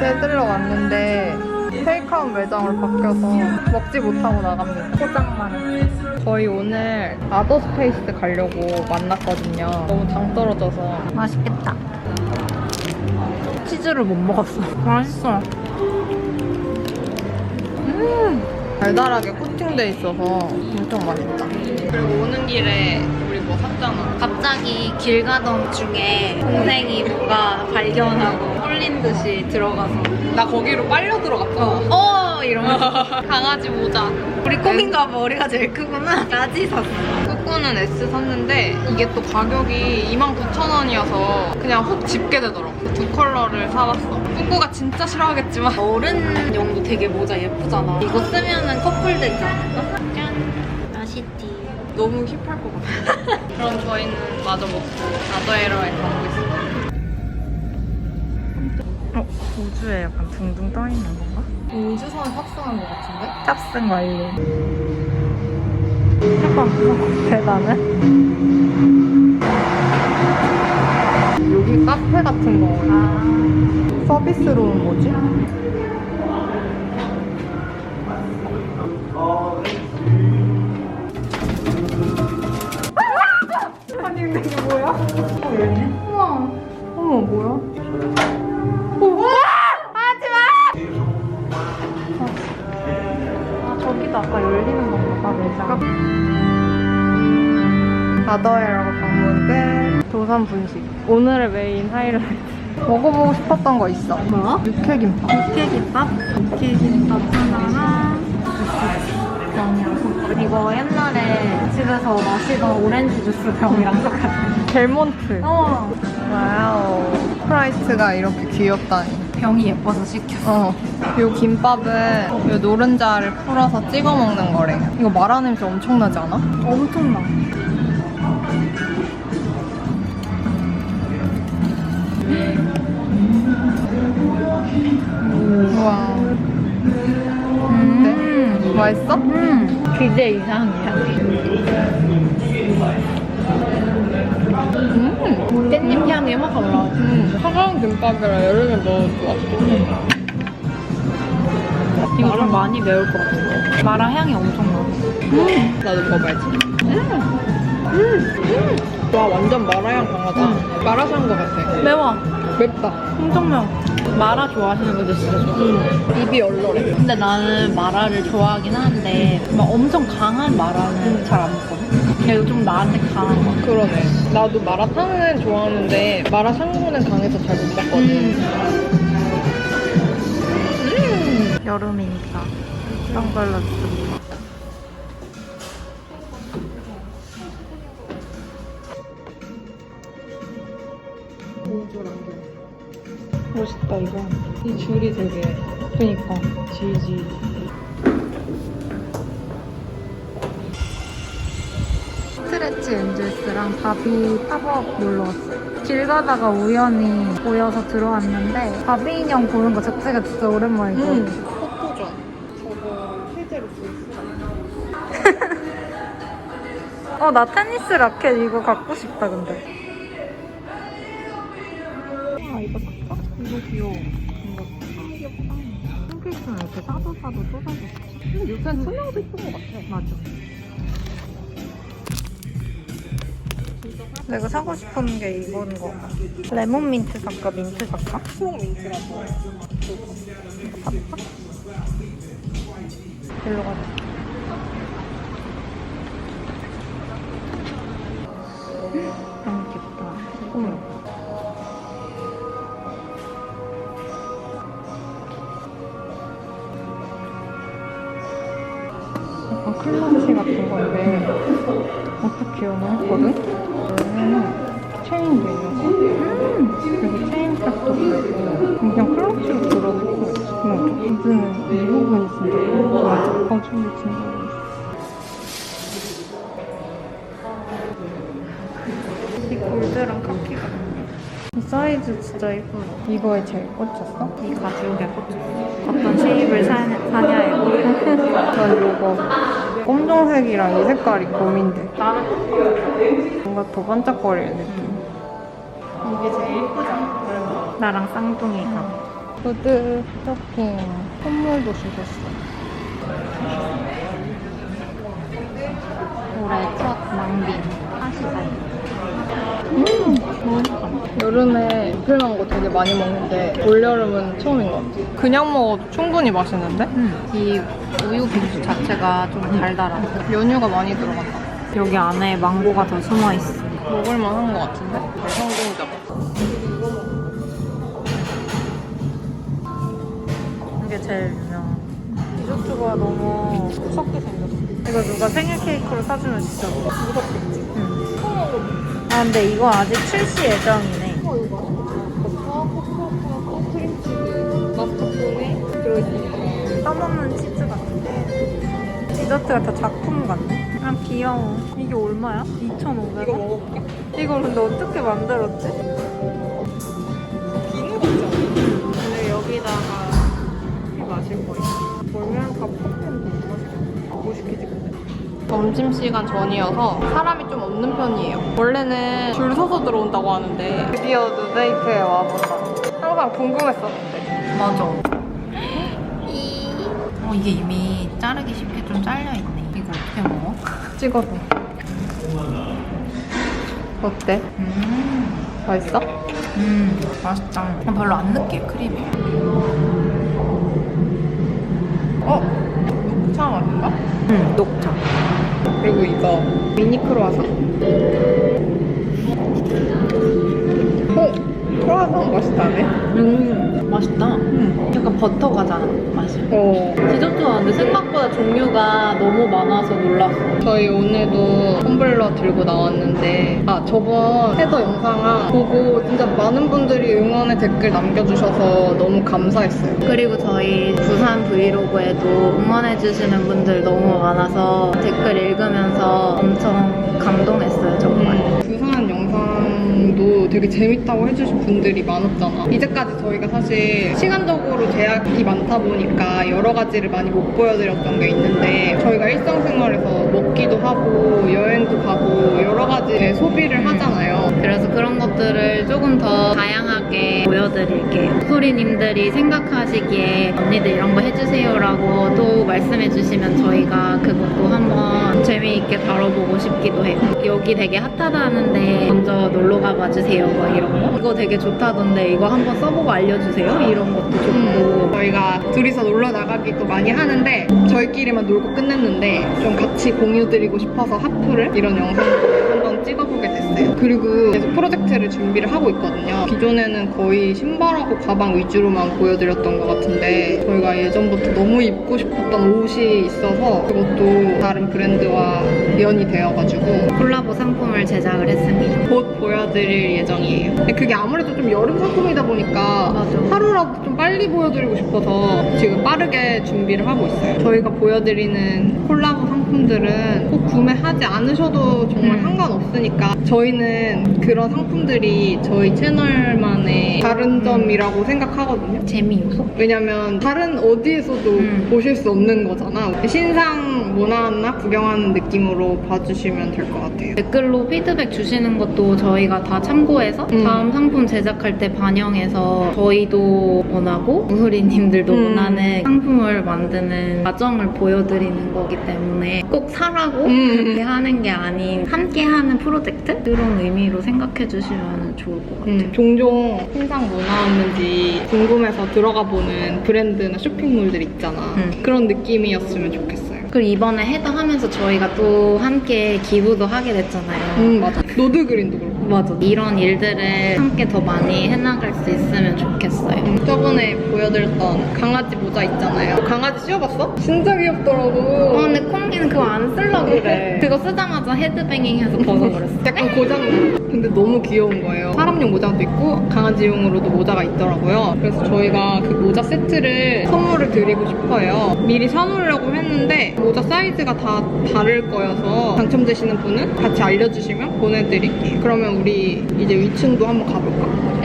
떼들러 왔는데 테이크아웃 매장으로 바뀌어서 먹지 못하고 나갑니다. 포장만 해. 저희 오늘 아더스페이스 가려고 만났거든요. 너무 당 떨어져서 맛있겠다. 치즈를 못 먹었어. 맛있어. 달달하게 코팅돼 있어서 엄청 맛있다. 그리고 오는 길에 뭐 샀잖아. 갑자기 길 가던 중에 동생이 뭔가 발견하고 홀린 듯이 들어가서 나 거기로 빨려 들어갔잖아. 어 이러면서 강아지 모자 우리 꼬민가 봐 머리가 제일 크구나 야지 샀어 꾸꾸는 S 샀는데 이게 또 가격이 29,000원이어서 그냥 훅 집게 되더라고. 두 컬러를 사봤어. 꾸꾸가 진짜 싫어하겠지만 어른용도 되게 모자 예쁘잖아 이거 쓰면은 커플 되지 않을까? 짠 맛있지 너무 힙할 것 같아. 그럼 저희는 마저 먹고 나더에러에 가고 있어요. 어, 우주에 약간 둥둥 떠 있는 건가? 우주선 탑승한 것 같은데? 탑승 완료 약간 무서운데 나는 여기 카페 같은 거 아 서비스로 온 거지? 끝 도산 분식 오늘의 메인 하이라이트. 먹어보고 싶었던 거 있어? 뭐? 육회김밥. 육회김밥? 육회김밥 하나랑 병이랑 이거 옛날에 집에서 마시던 오렌지 주스 병이랑 똑같아. 델몬트. 어. 와우. 프라이트가 이렇게 귀엽다니. 병이 예뻐서 시켰어. 어. 요 김밥은 요 노른자를 풀어서 찍어 먹는 거래. 이거 마라 냄새 엄청나지 않아? 엄청나 맛있어? 음 기대 이상이야 음. 깻잎 향이 확 올라와 음. 차가운 김밥이라 여름에 먹어도 좋았어. 이거 좀 많이 매울 것 같은데 마라 향이 엄청 나 나도 먹어봐야지. 음. 와, 완전 마라향 강하다. 마라샹 것 같아. 매워 맵다. 엄청 매워 마라 좋아하시는 분들 진짜 좋아 입이 얼얼해. 근데 나는 마라를 좋아하긴 하는데 막 엄청 강한 마라는 잘 안 먹거든 근데 이거 좀 나한테 강한 거 그러네. 나도 마라탕은 좋아하는데 마라샹궈는 강해서 잘 못 먹거든. 여름이니까 선글라스 멋있다 이거. 이 줄이 되게 그니까. 지지. 스트레치 엔젤스랑 바비 팝업 놀러 왔어요. 길 가다가 우연히 보여서 들어왔는데 바비 인형 보는 거 자체가 진짜 오랜만이고. 응. 포토전 저거 실제로 볼수 어, 나 테니스 라켓 이거 갖고 싶다, 근데. 귀여워. 이거 귀엽다. 핑크색은 이렇게 사도 사도 또 사고 싶지. 근데 요새는 투명도 이쁜 것 같아 맞아. 내가 사고 싶은 게 이건 거. 레몬 민트 살까? 민트 살까? 초록 민트라고 살까? 일로 가자. 어떻게 연어했거든? 얘는 체인도 있는 거 그리고 체인백도 그리고 그냥 클런치로 들어놓고 응, 이즈는 이 부분이 진짜 예뻐. 맞아 가죽이 진짜 멋있어 이 골드랑 카키가. 이 사이즈 진짜 예뻐 이거에 제일 꽂혔어? 이 가죽에 꽂혔어. 어떤 쉐입을 사, 사냐에 전 이거 검정색이랑 이 색깔이 고민돼 나는 뭔가 더 반짝거리는 느낌 이게 제일 예쁘지 않아? 나랑 쌍둥이가. 푸드 쇼핑 선물도 주셨어. 올해 첫 망빈 하시사이. 음, 여름에 애플망고 되게 많이 먹는데 올여름은 처음인 것 같아. 그냥 먹어도 충분히 맛있는데? 음, 이 우유 빙수 자체가 좀 달달하고 연유가 많이 들어간다. 여기 안에 망고가 더 숨어 있어. 먹을만 한 것 같은데? 성공적. 이게 제일 유명한. 디저트가 너무 무섭게 생겼어. 이거 누가 생일 케이크로 사주면 진짜 무섭겠지. 응. 아 근데 이거 아직 출시 예정이네. 디저트가 다 작품 같네. 아 귀여워. 이게 얼마야? 2,500원? 이거 먹어볼게. 이걸 근데 어떻게 만들었지? 비누 같잖아. 근데 여기다가 커피 마실 거야. 돌면 다 퍼텐데 뭐 시키지 근데? 점심시간 전이어서 사람이 좀 없는 편이에요. 원래는 줄 서서 들어온다고 하는데 드디어 누데이트에 와본다. 항상 궁금했었는데. 맞아. 어, 이게 이미 자르기 쉽게 좀 잘려있네. 이거 어떻게 먹어? 찍어서. 어때? 음, 맛있어? 음, 맛있다. 어, 별로 안 느끼해, 크림이. 어? 녹차 맛인가? 음, 녹차. 그리고 이거 미니 크로아상. 버터 과자 맛이. 어. 디저트가 근데 생각보다 종류가 너무 많아서 놀랐어. 저희 오늘도 텀블러 들고 나왔는데 아 저번 헤더 영상 보고 진짜 많은 분들이 응원의 댓글 남겨주셔서 너무 감사했어요. 그리고 저희 부산 브이로그에도 응원해주시는 분들 너무 많아서 댓글 읽으면서 엄청 감동했어요, 정말. 부산 영 되게 재밌다고 해주신 분들이 많았잖아. 이제까지 저희가 사실 시간적으로 제약이 많다 보니까 여러 가지를 많이 못 보여드렸던 게 있는데 저희가 일상생활에서 먹기도 하고 여행도 가고 여러 가지 소비를 하잖아요. 그래서 그런 것들을 조금 더 다양하게 보여드릴게요. 소리님들이 생각하시기에 언니들 이런 거 해주세요라고 또 말씀해주시면 저희가 그것도 한번 재미있게 다뤄보고 싶기도 해요. 여기 되게 핫하다는데 먼저 놀러 가봐 주세요. 뭐 이런 거. 이거 되게 좋다던데 이거 한번 써보고 알려주세요. 이런 것도 좋고. 음, 저희가 둘이서 놀러 나가기도 많이 하는데 저희끼리만 놀고 끝냈는데 좀 같이 공유드리고 싶어서 하프를 이런 한번 찍어보게 됐어요. 그리고 계속 프로젝트를 준비를 하고 있거든요. 기존에는 거의 신발하고 가방 위주로만 보여드렸던 것 같은데 저희가 예전부터 너무 입고 싶었던 옷이 있어서 그것도 다른 브랜드와 연이 되어가지고 콜라보 상품을 제작을 했습니다. 곧 보여드릴 예정이에요. 근데 그게 아무래도 좀 여름 상품이다 보니까 하루라도 좀 빨리 보여드리고 싶어서 지금 빠르게 준비를 하고 있어요. 저희가 보여드리는 콜라보 상품들은 꼭 구매하지 않으셔도 정말 음. 상관없으니까 저희는 그런 상품들이 저희 채널만의 다른 점이라고 생각하거든요. 재미 요소? 왜냐면 다른 어디에서도 음. 보실 수 없는 거잖아. 신상 문화나 구경하는 느낌으로 봐주시면 될 것 같아요. 댓글로 피드백 주시는 것도 저희가 다 참고해서 음. 다음 상품 제작할 때 반영해서 저희도 원하고 우소리님들도 음. 원하는 상품을 만드는 과정을 보여드리는 거기 때문에 꼭 사라고 음. 그렇게 하는 게 아닌 함께 하는 프로젝트? 그런 의미로 생각해 주시면 좋을 것 같아요. 음, 종종 신상 뭐 나왔는지 궁금해서 들어가 보는 브랜드나 쇼핑몰들 있잖아. 음. 그런 느낌이었으면 좋겠어요. 그리고 이번에 헤더 하면서 저희가 또 함께 기부도 하게 됐잖아요. 음, 맞아. 노드그린도 그렇고. 맞아. 이런 일들을 함께 더 많이 해나갈 수 있으면 좋겠어요. 음, 저번에 보여드렸던 강아지 모자 있잖아요. 강아지 씌워봤어? 진짜 귀엽더라고. 어, 근데 콩이는 그거 안 쓰려고 그래. 그거 쓰자마자 헤드뱅잉 해서 벗어버렸어. 약간 고장나. 근데 너무 귀여운 거예요. 사람용 모자도 있고 강아지용으로도 모자가 있더라고요. 그래서 저희가 그 모자 세트를 선물을 드리고 싶어요. 미리 사놓으려고 했는데 모자 사이즈가 다 다를 거여서 당첨되시는 분은 같이 알려주시면 보내드릴게요. 그러면 우리 이제 위층도 한번 가볼까?